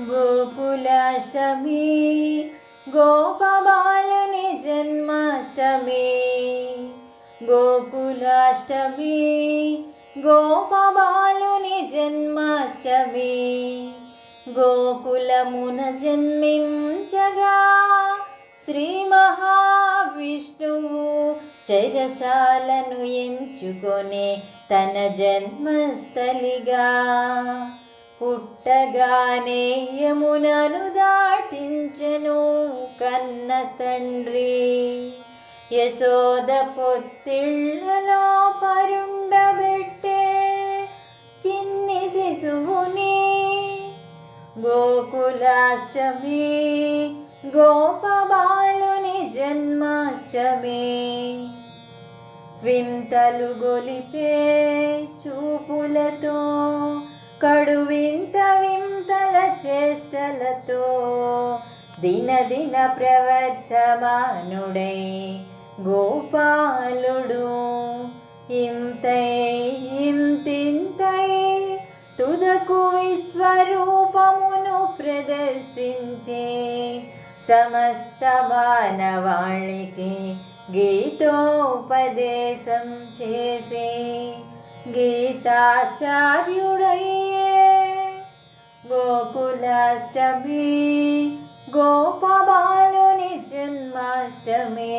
గోకులాష్టమి గోపబాలుని జన్మాష్టమి గోకులాష్టమి గోపబాలుని జన్మాష్టమి గోకులమున జన్మించగా శ్రీ మహావిష్ణువు చెరసాలను ఎంచుకొని తన జన్మస్థలిగా పుట్టగానే యమునను దాటించెను కన్న తండ్రి. యశోద పొత్తిళ్ళలో పరుండబెట్టే చిన్ని శిశువుని. గోకులాష్టమి గోపబాలుని జన్మాష్టమి. వింతలు గొలిపే చూపులతో కడు వింత వింతల చేష్టలతో దినదిన ప్రవర్తమానుడై గోపాలుడు. ఇంతై ఇంతింతై తుదకు విశ్వరూపమును ప్రదర్శించే సమస్త మానవాళికి గీతోపదేశం చేసి గీతాచార్యుడయ్యే. గోకులాష్టమి గోపబాలుని జన్మాష్టమి.